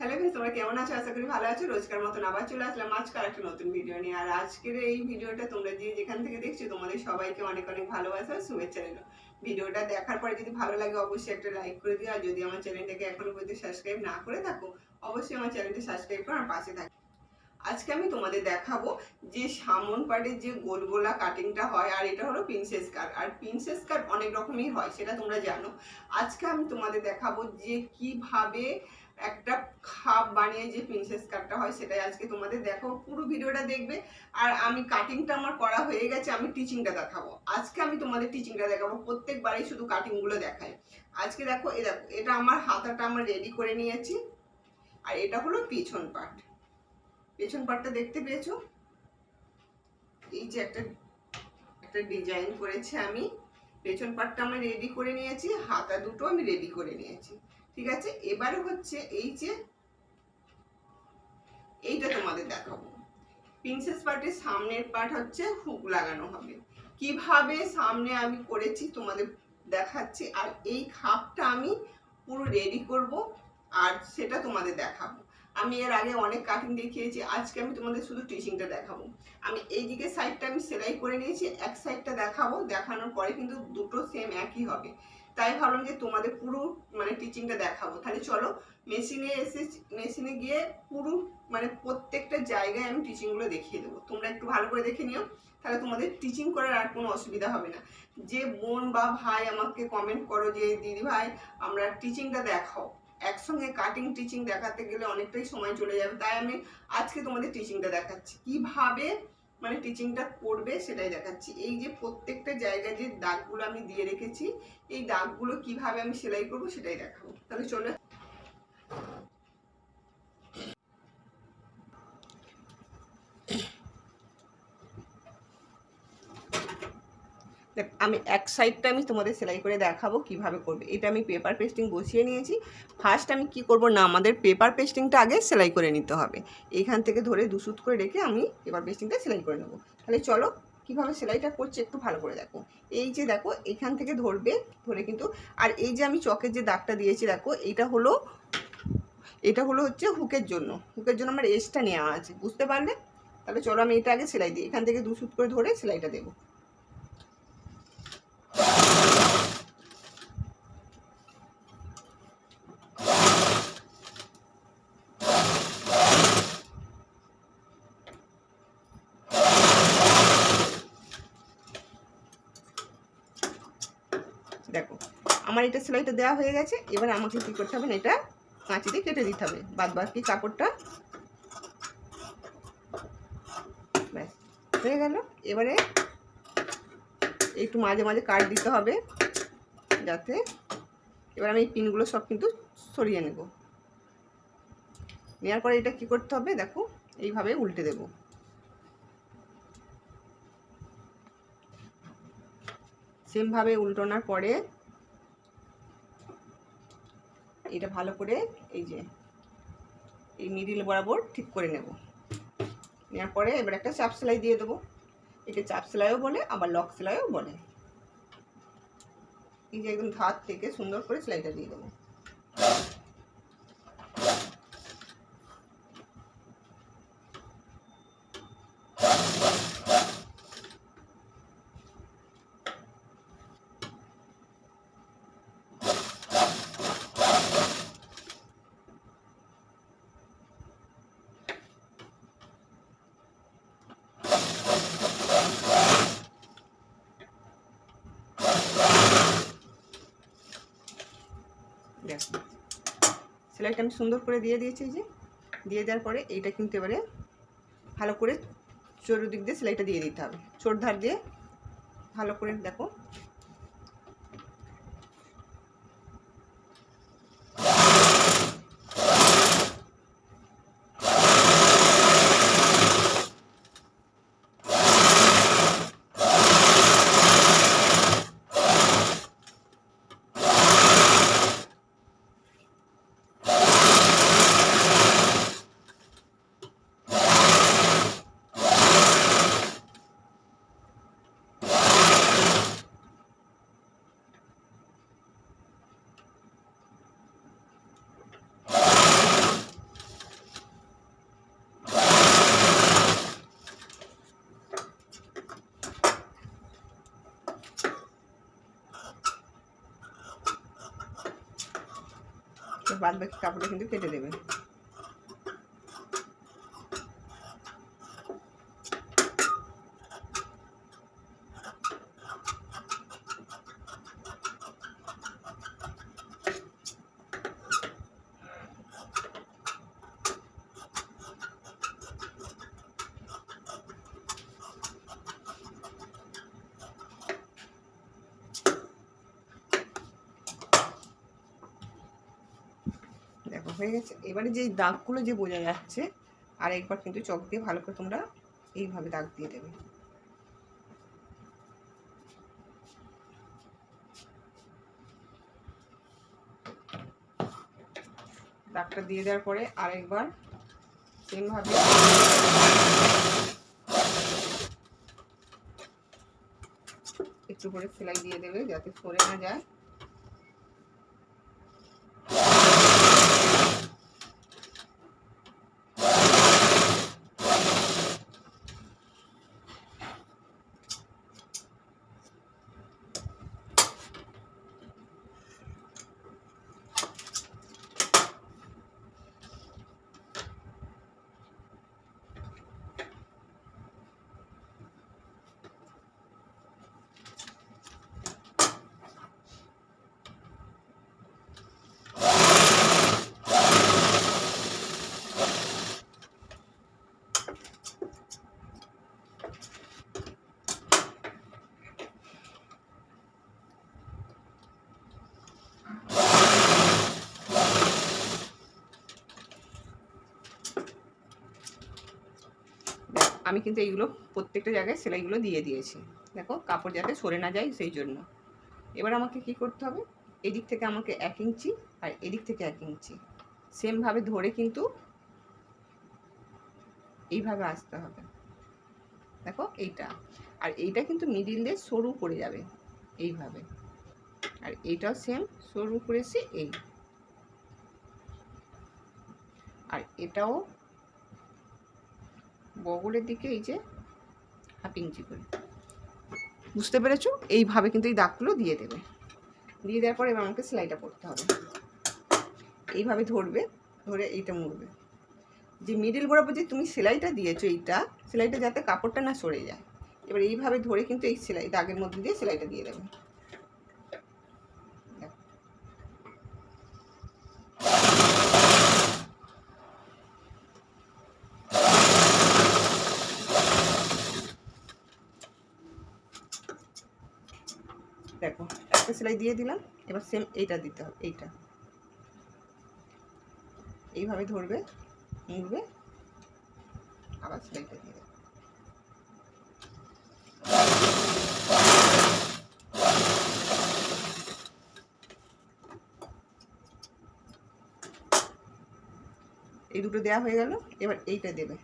Hello তোমরা কেমন আছো? আশা করি ভালো আছো। রোজকার মতন আবার চলে আসলাম আজকাল একটা নতুন ভিডিও নিয়ে। আর আজকের এই ভিডিওটা তোমরা যে যেখান থেকে দেখছ, তোমাদের সবাইকে অনেক অনেক ভালোবাসা শুভেচ্ছা রইল। ভিডিওটা দেখার পরে যদি ভালো লাগে, অবশ্যই একটা লাইক করে দিও। আর যদি আমার চ্যানেলটাকে এখনও পর্যন্ত সাবস্ক্রাইব না করে থাকো, অবশ্যই আমার চ্যানেলটি সাবস্ক্রাইব করে আমার পাশে থাকো। আজকে আমি তোমাদের দেখাবো যে সামন পাড়ের যে গোল গোলা কাটিংটা হয়, আর এটা হলো প্রিন্সেস কাট আর প্রিন্সেস কাট অনেক রকমই হয়, সেটা তোমরা জানো। আজকে আমি তোমাদের দেখাবো যে কীভাবে একটা খাপ বানিয়ে যে প্রিন্সেস কাটটা হয় সেটাই আজকে তোমাদের দেখো, পুরো ভিডিওটা দেখবে। আর আমি কাটিংটা আমার করা হয়ে গেছে, আমি টিচিংটা দেখাবো। আজকে আমি তোমাদের টিচিংটা দেখাবো, প্রত্যেকবারই শুধু কাটিংগুলো দেখাই। আজকে দেখো, এ দেখো, এটা আমার হাতাটা আমার রেডি করে নিয়েছি। আর এটা হলো পিছন পার্ট পেছন পার্টটা দেখতে পেয়েছ? এই যে একটা একটা ডিজাইন করেছি আমি। পেছন পার্টটা আমি রেডি করে নিয়েছি, হাতা দুটো আমি রেডি করে নিয়েছি। ঠিক আছে? এবারে হচ্ছে এই যে এইটা তোমাদের দেখাবো। প্রিন্সেস পার্টের সামনের পার্ট হচ্ছে হুক লাগানো হবে। কীভাবে সামনে আমি করেছি তোমাদের দেখাচ্ছি, আর এই খাপটা আমি পুরো রেডি করব, আর সেটা তোমাদের দেখাবো। আমি এর আগে অনেক কাটিং দেখিয়েছি, আজকে আমি তোমাদের শুধু টিচিংটা দেখাবো। আমি এই দিকে সাইডটা আমি সেলাই করে নিয়েছি, এক সাইডটা দেখাবো, দেখানোর পরে কিন্তু দুটো সেম একই হবে। তাই ভাবলাম যে তোমাদের পুরো মানে টিচিংটা দেখাবো। তাহলে চলো মেশিনে এসে মেশিনে গিয়ে পুরো মানে প্রত্যেকটা জায়গায় আমি টিচিংগুলো দেখিয়ে দেবো। তোমরা একটু ভালো করে দেখে নিও, তাহলে তোমাদের টিচিং করার আর কোনো অসুবিধা হবে না। যে বোন বা ভাই আমাকে কমেন্ট করো যে, দিদি ভাই, আমরা টিচিংটা দেখাও। একসঙ্গে কাটিং টিচিং দেখাতে গেলে অনেকটাই সময় চলে যাবে। তাই আমি আজকে তোমাদের টিচিংটা দেখাচ্ছি। কীভাবে মানে টিচিংটা করবে, সেটাই দেখাচ্ছি। এই যে প্রত্যেকটা জায়গায় যে দাগগুলো আমি দিয়ে রেখেছি, এই দাগগুলো কীভাবে আমি সেলাই করব সেটাই দেখাবো। তাহলে চলে দেখ, আমি এক সাইডটা আমি তোমাদের সেলাই করে দেখাবো কীভাবে করবে। এটা আমি পেপার পেস্টিং বসিয়ে নিয়েছি। ফার্স্ট আমি কি করব? না, আমাদের পেপার পেস্টিংটা আগে সেলাই করে নিতে হবে। এইখান থেকে ধরে দুসুত করে রেখে আমি পেপার পেস্টিংটা সেলাই করে নেব। তাহলে চলো, কীভাবে সেলাইটা করছে একটু ভালো করে দেখো। এই যে দেখো, এখান থেকে ধরবে, ধরে কিন্তু, আর এই যে আমি চকের যে দাগটা দিয়েছি, দেখো, এটা হলো এটা হলো হচ্ছে হুকের জন্য। হুকের জন্য আমার এসটা নেওয়া আছে, বুঝতে পারলে? তাহলে চলো আমি এটা আগে সেলাই দিই। এখান থেকে দুসুত করে ধরে সেলাইটা দেবো। দেখো, আমার এটা সেলাইটা দেওয়া হয়ে গেছে, এবার আমাকে কী করতে হবে এটা কাঁচি দিয়ে কেটে দিতে হবে। বাদ বাকি কাপড়টা ব্যাস, হয়ে গেল। এবারে একটু মাঝে মাঝে কাট দিতে হবে, যাতে এবার আমি এই পিনগুলো সব কিন্তু সরিয়ে নেব। নেওয়ার পরে এটা কি করতে হবে, দেখো, এইভাবে উল্টে দেব। সেমভাবে উল্টোনার পরে এটা ভালো করে এই যে, এই মিডিল বরাবর ঠিক করে নেব। নেওয়ার পরে এবার একটা চাপ সেলাই দিয়ে দেবো। এটা চাপ সেলাইও বলে, আবার লক সেলাইও বলে। এই যে একদম ধার থেকে সুন্দর করে সেলাইটা দিয়ে দেবো দেখো সেলাইটা আমি সুন্দর করে দিয়ে দিয়েছি যে। দিয়ে দেওয়ার পরে এইটা কিন্তু এবারে ভালো করে চোর দিক দিয়ে সেলাইটা দিয়ে দিতে হবে। চোর ধার দিয়ে ভালো করে দেখো। বাদ বাকি কাপড়টা কিন্তু কেটে দেবে দেখো হয়ে গেছে। এবারে যে দাগগুলো যে বোঝা যাচ্ছে, আর একবার কিন্তু চক দিয়ে ভালো করে তোমরা এইভাবে দাগ দিয়ে দেবে। দাগটা দিয়ে দেওয়ার পরে আরেকবার সেমভাবে একটু করে সেলাই দিয়ে দেবে যাতে সরে না যায় দেখো, আমি কিন্তু এইগুলো প্রত্যেকটা জায়গায় সেলাইগুলো দিয়ে দিয়েছি। দেখো, কাপড় যাতে সরে না যায় সেই জন্য। এবার আমাকে কি করতে হবে? এদিক থেকে আমাকে এক ইঞ্চি আর এদিক থেকে এক ইঞ্চি। সেমভাবে ধরে কিন্তু এইভাবে আসতে হবে। দেখো, এইটা। আর এইটা কিন্তু মিডিল দিয়ে সরু পড়ে যাবে এইভাবে। আর এইটাও সেম সরু করেছি এই। আর এটাও বগলের দিকে এই যে হাফ ইঞ্চি করে। বুঝতে পেরেছ? এইভাবে কিন্তু এই দাগগুলো দিয়ে দেবে। দিয়ে দেওয়ার পরে এবার আমাকে সেলাইটা করতে হবে। এইভাবে ধরবে, ধরে এইটা মুড়বে। যে মিডিল বরাবর যে তুমি সেলাইটা দিয়েছ এইটা, সেলাইটা যাতে কাপড়টা না সরে যায়। এবার এইভাবে ধরে কিন্তু এই সেলাই, দাগের মধ্যে দিয়ে সেলাইটা দিয়ে দেবে দেখো। দেখো একটা সেলাই দিয়ে দিলাম। এবার সেম এইটা দিতে হবে, এইটা। এইভাবে ধরবে, মুড়বে, আবার সেলাইটা দিয়ে দেবে। এই দুটো দেওয়া হয়ে গেল, এবার এইটা দেবে।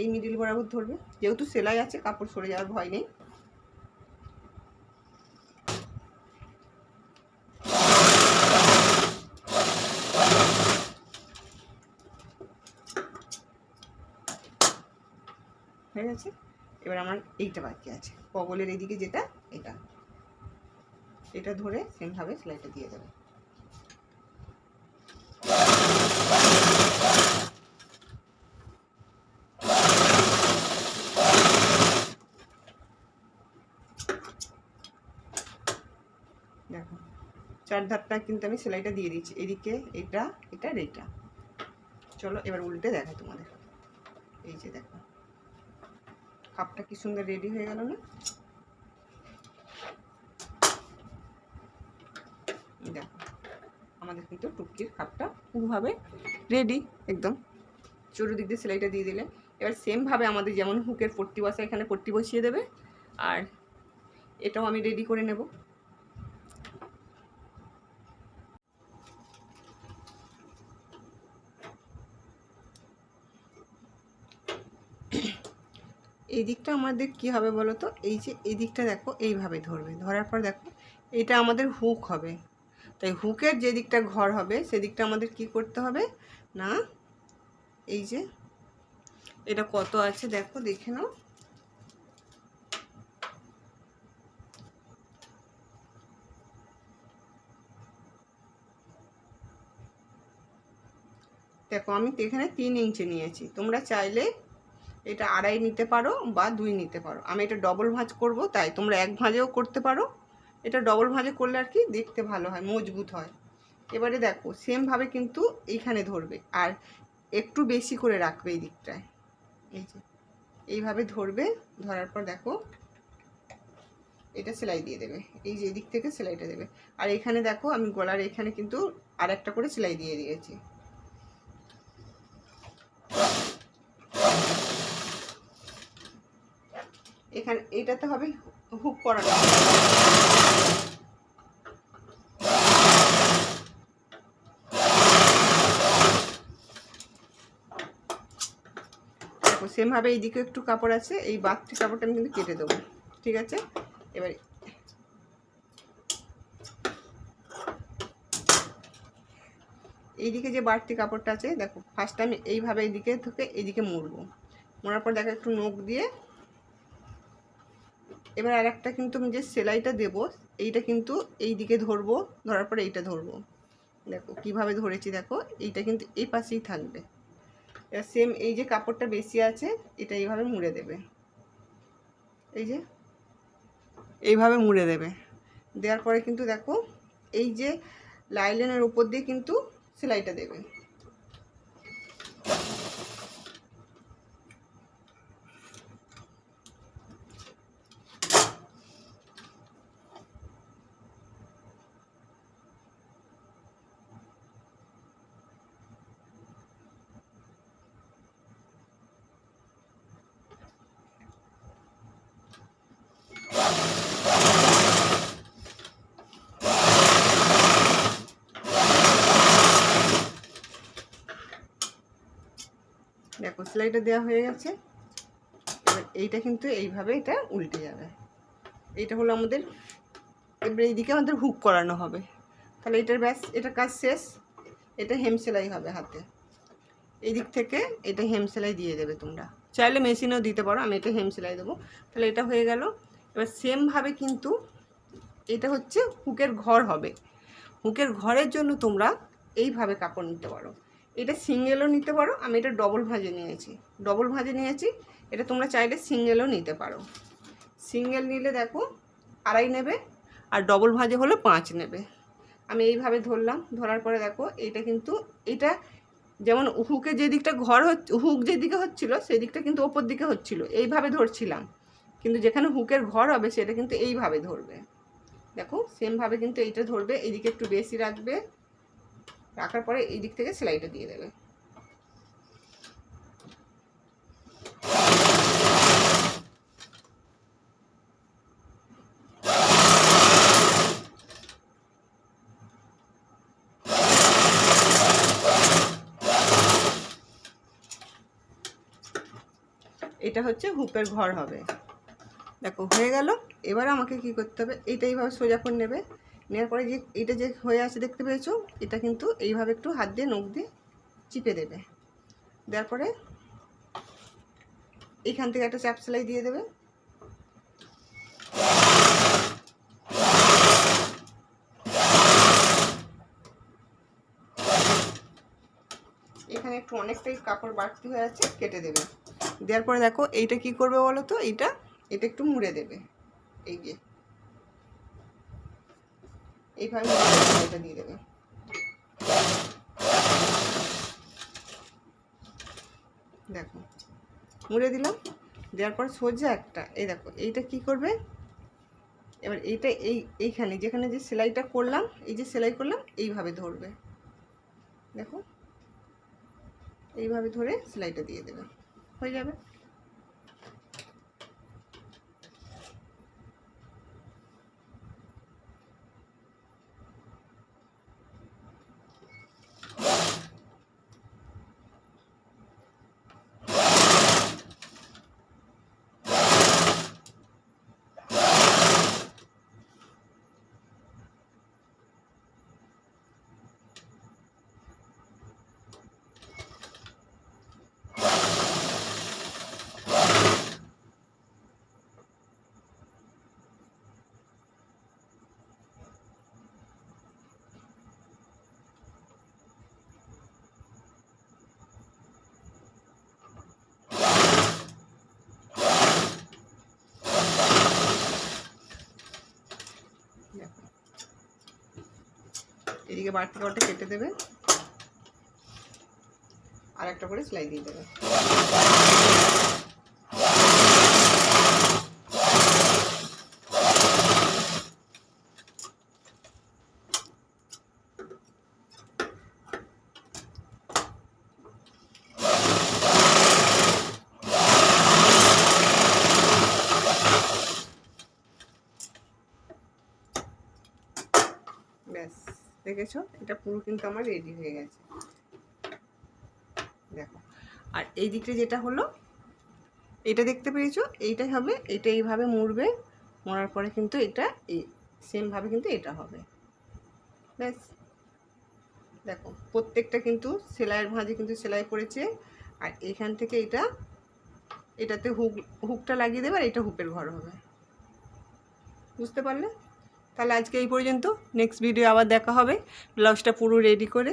এই মিডিল বরাবর ধরবে, যেহেতু সেলাই আছে, কাপড় সরে যাওয়ার ভয় নেই। হয়ে গেছে। এবার আমার এইটা বাকি আছে। পগলের এদিকে যেটা, এটা। এটা ধরে সেমভাবে সেলাইটা দিয়ে দেবে। দেখো, চার ধারটা কিন্তু আমি সেলাইটা দিয়ে দিচ্ছি। এদিকে এটা এটা আর এটা। চলো, এবার উল্টে দেখাই তোমাদের। এই যে দেখো। কাপটা কি সুন্দর রেডি হয়ে গেল না? দেখো, আমাদের কিন্তু টুপকির কাপটা পুরোভাবে রেডি একদম। চতুর্দিক দিয়ে সেলাইটা দিয়ে দিলে। এবার সেমভাবে আমাদের যেমন হুকের পট্টি বসা, এখানে পট্টি বসিয়ে দেবে। আর এটাও আমি রেডি করে নেব। দিকটা আমাদের কি হবে বলো তো এই যে এই দিকটা দেখো, এইভাবে ধরবে। ধরার পর দেখো, এটা আমাদের হুক হবে। তাই হুকের যে দিকটা ঘর হবে, সেদিকটা আমাদের কি করতে হবে? না, এই যে, এটা কত আছে দেখো, দেখে নাও। দেখো, আমি এখানে তিন ইঞ্চি নিয়েছি। তোমরা চাইলে এটা আড়াই নিতে পারো বা দুই নিতে পারো। আমি এটা ডবল ভাঁজ করব, তাই তোমরা এক ভাঁজেও করতে পারো। এটা ডবল ভাঁজে করলে আর কি দেখতে ভালো হয়, মজবুত হয়। এবারে দেখো সেমভাবে কিন্তু এইখানে ধরবে, আর একটু বেশি করে রাখবে এই দিকটায়। এই যে, এইভাবে ধরবে, ধরার পর দেখো, এটা সেলাই দিয়ে দেবে। এই যে দিক থেকে সেলাইটা দেবে। আর এখানে দেখো, আমি গলার এখানে কিন্তু আর একটা করে সেলাই দিয়ে দিয়েছি। এখানে এইটাতে হবে হুক দেখো, সেমভাবে এইদিকে একটু কাপড় আছে, এই বাড়তি কাপড়টা আমি কিন্তু কেটে দেবো, ঠিক আছে? এবার এইদিকে যে বাড়তি কাপড়টা আছে, দেখো ফার্স্ট আমি এইভাবে এইদিকে থেকে এইদিকে মুড়বো। মোড়ার পর দেখো একটু নখ দিয়ে এবার আর একটা কিন্তু আমি যে সেলাইটা দেব, এইটা কিন্তু এই দিকে ধরবো, ধরার পর এইটা ধরবো। দেখো কীভাবে ধরেছি দেখো, এইটা কিন্তু এই পাশেই থাকবে। এবার সেম এই যে কাপড়টা বেশি আছে, এটা এইভাবে মুড়ে দেবে। এই যে এইভাবে মুড়ে দেবে। দেওয়ার পরে কিন্তু দেখো, এই যে লাইলেনের উপর দিয়ে কিন্তু সেলাইটা দেবে দেখো সেলাইটা দেওয়া হয়ে গেছে। এবার এইটা কিন্তু এইভাবে এটা উল্টে যাবে। এইটা হলো আমাদের, এবার এইদিকে আমাদের হুক করানো হবে। তাহলে এটার ব্যাস, এটার কাজ শেষ। এটা হেম সেলাই হবে হাতে। এই দিক থেকে এটা হেম সেলাই দিয়ে দেবে তোমরা। চাইলে মেশিনেও দিতে পারো, আমি এটা হেম সেলাই দেবো। তাহলে এটা হয়ে গেল। এবার সেমভাবে কিন্তু এটা হচ্ছে হুকের ঘর হবে। হুকের ঘরের জন্য তোমরা এইভাবে কাপড় নিতে পারো। এটা সিঙ্গেলও নিতে পারো, আমি এটা ডবল ভাজে নিয়েছি। ডবল ভাজে নিয়েছি, এটা তোমরা চাইলে সিঙ্গেলও নিতে পারো। সিঙ্গেল নিলে দেখো আড়াই নেবে, আর ডবল ভাজে হলে পাঁচ নেবে। আমি এইভাবে ধরলাম, ধরার পরে দেখো এটা কিন্তু, এটা যেমন হুকে যে দিকটা ঘর হচ্ছে হুক যেদিকে হচ্ছিল, সেই দিকটা কিন্তু ওপর দিকে হচ্ছিল। এইভাবে ধরছিলাম। কিন্তু যেখানে হুকের ঘর হবে, সেটা কিন্তু এইভাবে ধরবে। দেখো সেমভাবে কিন্তু এইটা ধরবে, এইদিকে একটু বেশি রাখবে। রাখার পরে এই দিক থেকে সেলাইটা দিয়ে দেবে। এটা হচ্ছে হুপের ঘর হবে। দেখো, হয়ে গেল। এবার আমাকে কি করতে হবে? এইটা এইভাবে সোজা করে নেবে। নেওয়ার পরে যে এটা যে হয়ে আছে দেখতে পেয়েছ, এটা কিন্তু এইভাবে একটু হাত দিয়ে নখ দিয়ে চিপে দেবে। দেওয়ার পরে এইখান থেকে একটা চাপ সেলাই দিয়ে দেবে। এখানে একটু অনেকটাই কাপড় বাড়তি হয়ে আছে, কেটে দেবে। দেওয়ার পরে দেখো এইটা কি করবে বলো তো? এইটা, এটা একটু মুড়ে দেবে। এই যে। এইভাবে এটা দিয়ে দেবে। দেখো, মুড়ে দিলাম, দেওয়ার পর সোজা একটা, এই দেখো, এইটা কি করবে? এবার এইটা এই, এইখানে, যেখানে যে সেলাইটা করলাম, এই যে সেলাই করলাম, এইভাবে ধরবে। দেখো, এইভাবে ধরে সেলাইটা দিয়ে দেবে। হয়ে যাবে? এদিকে বাড়তি কাপড়টা কেটে দেবে। আর একটা করে সেলাই দিয়ে দেবে ব্যাস দেখেছ এটা পুরো কিন্তু আমার রেডি হয়ে গেছে। দেখো, আর এই দিকটা যেটা হলো, এটা দেখতে পেয়েছ? এইটাই হবে, এটা এইভাবে মুড়বে, মোড়ার পরে কিন্তু এটা এই সেমভাবে কিন্তু এটা হবে। ব্যাস। দেখো, প্রত্যেকটা কিন্তু সেলাইয়ের ভাঁজে কিন্তু সেলাই করেছে, আর এখান থেকে এটা, এটাতে হুক, হুকটা লাগিয়ে দেবে আর এটা হুকের ঘর হবে। বুঝতে পারলে? তাহলে আজকে এই পর্যন্ত। নেক্সট ভিডিও আবার দেখা হবে। ব্লাউজটা পুরো রেডি করে।